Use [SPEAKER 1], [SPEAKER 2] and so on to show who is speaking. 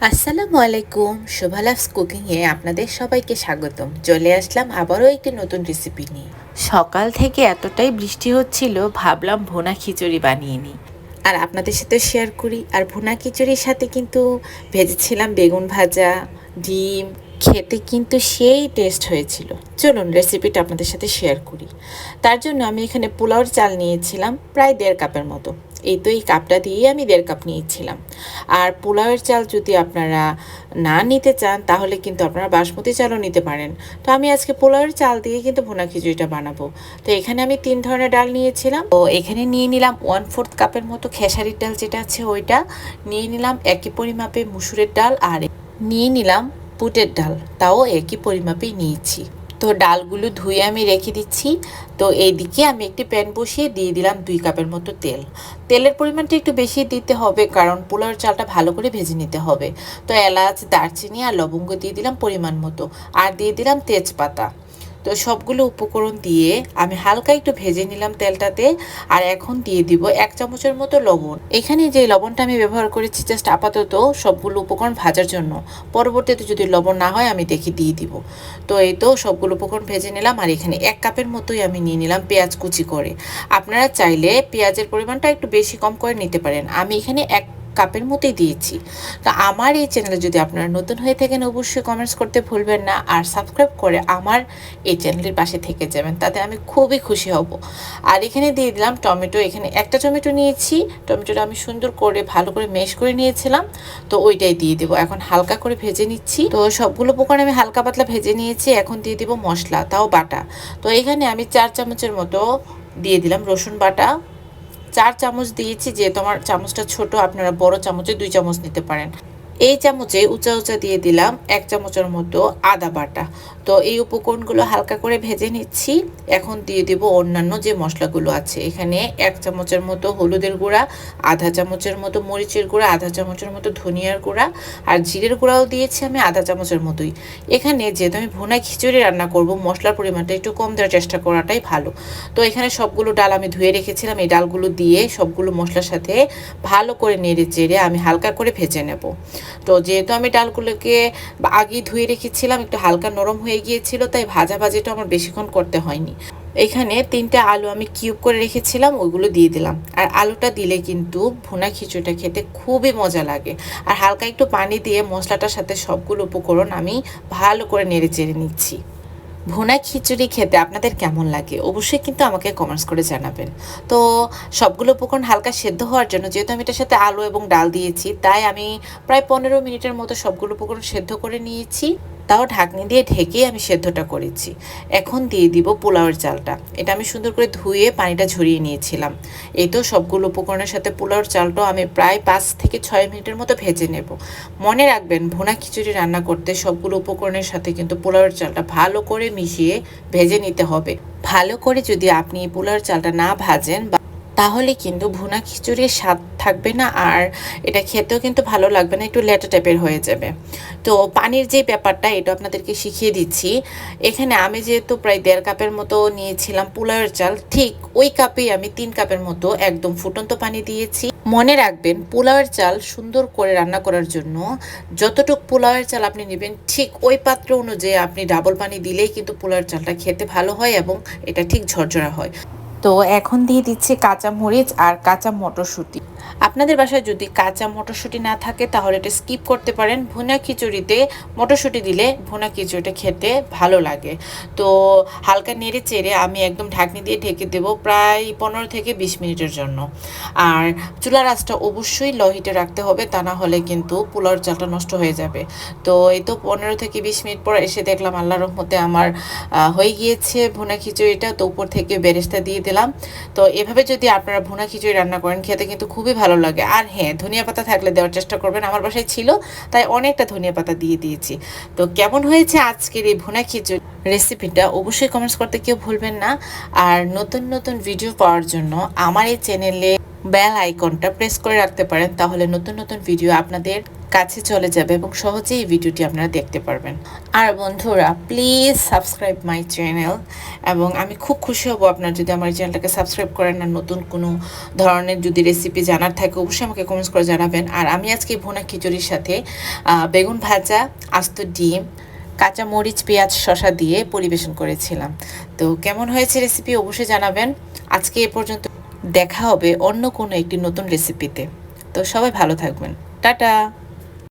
[SPEAKER 1] আসসালামু আলাইকুম শোভালাভস কুকিংয়ে আপনাদের সবাইকে স্বাগতম। চলে আসলাম আবারও একটি নতুন রেসিপি নিয়ে। সকাল থেকে এতটাই বৃষ্টি হচ্ছিল ভাবলাম ভোনা খিচুড়ি বানিয়ে নিই। আর আপনাদের সাথে শেয়ার করি আর ভোনা খিচুড়ির সাথে কিন্তু ভেজেছিলাম বেগুন ভাজা ডিম খেতে কিন্তু সেই টেস্ট হয়েছিল। চলুন রেসিপিটা আপনাদের সাথে শেয়ার করি। তার জন্য আমি এখানে পোলাওর চাল নিয়েছিলাম প্রায় দেড় কাপের মতো। এই তো এই কাপটা দিয়েই আমি দেড় কাপ নিয়েছিলাম। আর পোলাওয়ের চাল যদি আপনারা না নিতে চান, তাহলে কিন্তু আপনারা বাসমতি চালও নিতে পারেন। তো আমি আজকে পোলাওয়ের চাল দিয়ে কিন্তু ভুনা খিচুড়িটা বানাবো। তো এখানে আমি তিন ধরনের ডাল নিয়েছিলাম। তো এখানে নিয়ে নিলাম ওয়ান ফোর্থ কাপের মতো খেসারির ডাল যেটা আছে ওইটা। নিয়ে নিলাম একই পরিমাপে মুসুরের ডাল আর নিয়ে নিলাম বুটের ডাল। তাও একই পরিমাপেই নিয়েছি। তো ডালগুলো ধুয়ে আমি রেখে দিচ্ছি। তো এইদিকে আমি একটি প্যান বসিয়ে দিয়ে দিলাম দুই কাপের মতো তেল। তেলের পরিমাণটা একটু বেশি দিতে হবে কারণ পোলাওর চালটা ভালো করে ভেজে নিতে হবে। তো এলাচ, দারচিনি আর লবঙ্গ দিয়ে দিলাম পরিমাণ মতো। আর দিয়ে দিলাম তেজপাতা। তো সবগুলো উপকরণ দিয়ে আমি হালকা একটু ভেজে নিলাম তেলটাতে, আর এখন দিয়ে দিব এক চামচের মতো লবণ। এখানে যে লবণটা আমি ব্যবহার করেছি জাস্ট আপাতত সবগুলো উপকরণ ভাজার জন্য। পরবর্তীতে যদি লবণ না হয় আমি দেখি দিয়ে দিব। তো এই তো সবগুলো উপকরণ ভেজে নিলাম, আর এখানে এক কাপের মতোই আমি নিয়ে নিলাম পেঁয়াজ কুচি করে। আপনারা চাইলে পেঁয়াজের পরিমাণটা একটু বেশি কম করে নিতে পারেন। আমি এখানে এক কাপের মতোই দিয়েছি। তো আমার এই চ্যানেলে যদি আপনারা নতুন হয়ে থাকেন, অবশ্যই কমেন্টস করতে ভুলবেন না। আর সাবস্ক্রাইব করে আমার এই চ্যানেলের পাশে থেকে যাবেন, তাতে আমি খুবই খুশি হব। আর এখানে দিয়ে দিলাম টমেটো। এখানে একটা টমেটো নিয়েছি। টমেটোটা আমি সুন্দর করে, ভালো করে মেশ করে নিয়েছিলাম। তো ওইটাই দিয়ে দেবো। এখন হালকা করে ভেজে নিচ্ছি। তো সবগুলো পোকার আমি হালকা পাতলা ভেজে নিয়েছি। এখন দিয়ে দিব মশলা, তাও বাটা। তো এখানে আমি চার চামচের মতো দিয়ে দিলাম রসুন বাটা। চার চামচ দিয়েছি যে তোমার চামচটা ছোট আপনারা বড় চামচে দুই চামচ নিতে পারেন। এই চামচে উঁচা উঁচা দিয়ে দিলাম এক চামচের মতো আদা বাটা। তো এই উপকরণগুলো হালকা করে ভেজে নিচ্ছি। এখন দিয়ে দেব অন্যান্য যে মশলাগুলো আছে। এখানে এক চামচের মতো হলুদের গুঁড়া, আধা চামচের মতো মরিচের গুঁড়া, আধা চামচের মতো ধনিয়ার গুঁড়া আর জিরের গুঁড়াও দিয়েছি আমি আধা চামচের মতোই। এখানে যেহেতু আমি ভুনা খিচুড়ি রান্না করব, মশলার পরিমাণটা একটু কম দেওয়ার চেষ্টা করাটাই ভালো। তো এখানে সবগুলো ডাল আমি ধুয়ে রেখেছিলাম। এই ডালগুলো দিয়ে সবগুলো মশলার সাথে ভালো করে নেড়ে চেড়ে আমি হালকা করে ভেজে নেব। তো যেহেতু আমি ডালগুলোকে আগে ধুয়ে রেখেছিলাম, একটু হালকা নরম হয়ে গিয়েছিল, তাই ভাজা ভাজিটা আমার বেশিক্ষণ করতে হয়নি। এখানে তিনটা আলু আমি কিউব করে রেখেছিলাম, ওইগুলো দিয়ে দিলাম। আর আলুটা দিলে কিন্তু ভুনা খিচুড়িটা খেতে খুবই মজা লাগে। আর হালকা একটু পানি দিয়ে মশলাটার সাথে সবগুলো উপকরণ আমি ভালো করে নেড়ে চেড়ে নিচ্ছি। ভুনা খিচুড়ি খেতে আপনাদের কেমন লাগে? অবশ্যই কিন্তু আমাকে কমেন্টস করে জানাবেন। তো সবগুলো উপকরণ হালকা সেদ্ধ হওয়ার জন্য, যেহেতু আমি এটার সাথে আলু এবং ডাল দিয়েছি, তাই আমি প্রায় পনেরো মিনিটের মতো সবগুলো উপকরণ সেদ্ধ করে নিয়েছি। তাও ঢাকনি দিয়ে ঢেকে আমি সেদ্ধটা করেছি। এখন দিয়ে দিব পোলাওয়ের চালটা। এটা আমি সুন্দর করে ধুয়ে পানিটা ঝরিয়ে নিয়েছিলাম। এই তো সবগুলো উপকরণের সাথে পোলাওয়ের চালটাও আমি প্রায় পাঁচ থেকে ছয় মিনিটের মতো ভেজে নেব। মনে রাখবেন, ভুনা খিচুড়ি রান্না করতে সবগুলো উপকরণের সাথে কিন্তু পোলাওয়ের চালটা ভালো করে মিশিয়ে ভেজে নিতে হবে। ভালো করে যদি আপনি পোলাওয়ের চালটা না ভাজেন বা তাহলে কিন্তু ভুনা খিচুড়ির স্বাদ থাকবে না আর এটা খেতেও কিন্তু ভালো লাগবে না, একটু লেটা টাইপের হয়ে যাবে। তো পানির যে ব্যাপারটা, এটা আপনাদেরকে শিখিয়ে দিচ্ছি। এখানে আমি যেহেতু প্রায় দেড় কাপের মতো নিয়েছিলাম পোলাওয়ের চাল, ঠিক ওই কাপেই আমি তিন কাপের মতো একদম ফুটন্ত পানি দিয়েছি। মনে রাখবেন, পোলাওয়ের চাল সুন্দর করে রান্না করার জন্য যতটুক পোলাওয়ের চাল আপনি নেবেন, ঠিক ওই পাত্র অনুযায়ী আপনি ডাবল পানি দিলেই কিন্তু পোলাওয়ের চালটা খেতে ভালো হয় এবং এটা ঠিক ঝরঝরা হয়। তো এখন দিয়ে দিচ্ছি কাঁচা মরিচ আর কাঁচা মটরশুঁটি। আপনাদের বাসায় যদি কাঁচা মটরশুঁটি না থাকে, তাহলে এটা স্কিপ করতে পারেন। ভুনা খিচুড়িতে মটরশুঁটি দিলে ভুনা খিচুড়িটা খেতে ভালো লাগে। তো হালকা নেড়ে চেড়ে আমি একদম ঢাকনি দিয়ে ঢেকে দেবো প্রায় পনেরো থেকে বিশ মিনিটের জন্য। আর চুলার আঁচটা অবশ্যই লো হিটে রাখতে হবে, তা না হলে কিন্তু পোলাওর চালটা নষ্ট হয়ে যাবে। তো এই তো পনেরো থেকে বিশ মিনিট পর এসে দেখলাম আল্লাহ রহমতে আমার হয়ে গিয়েছে ভুনা খিচুড়িটা। তো উপর থেকে বেরেস্তা দিয়ে দিলাম। তো এভাবে যদি আপনারা ভুনা খিচুড়ি রান্না করেন, খেতে কিন্তু খুবই ভালো লাগে। আর হ্যাঁ ধনিয়া পাতা থাকলে দেওয়ার চেষ্টা করবেন, আমার বাসায় ছিল, তাই অনেকটা ধনিয়া পাতা দিয়ে দিয়েছি। তো কেমন হয়েছে আজকের এই ভুনা খিচুড়ি রেসিপিটা অবশ্যই কমেন্টস করতে কেউ ভুলবেন না। আর নতুন নতুন ভিডিও পাওয়ার জন্য আমার এই চ্যানেলে বেল আইকনটা প্রেস করে রাখতে পারেন, তাহলে নতুন নতুন ভিডিও আপনাদের কাছে চলে যাবে এবং সহজেই এই ভিডিওটি আপনারা দেখতে পারবেন। আর বন্ধুরা প্লিজ সাবস্ক্রাইব মাই চ্যানেল এবং আমি খুব খুশি হব আপনার যদি আমার চ্যানেলটাকে সাবস্ক্রাইব করেন আর নতুন কোনো ধরনের যদি রেসিপি জানার থাকে, অবশ্যই আমাকে কমেন্টস করে জানাবেন। আর আমি আজকে ভুনা খিচুড়ির সাথে বেগুন ভাজা, আস্ত ডিম, কাঁচা মরিচ, পেঁয়াজ, শসা দিয়ে পরিবেশন করেছিলাম। তো কেমন হয়েছে রেসিপি অবশ্যই জানাবেন। আজকে এ পর্যন্ত। দেখা হবে অন্য কোনো একটি নতুন রেসিপিতে তো সবাই ভালো থাকবেন। টাটা!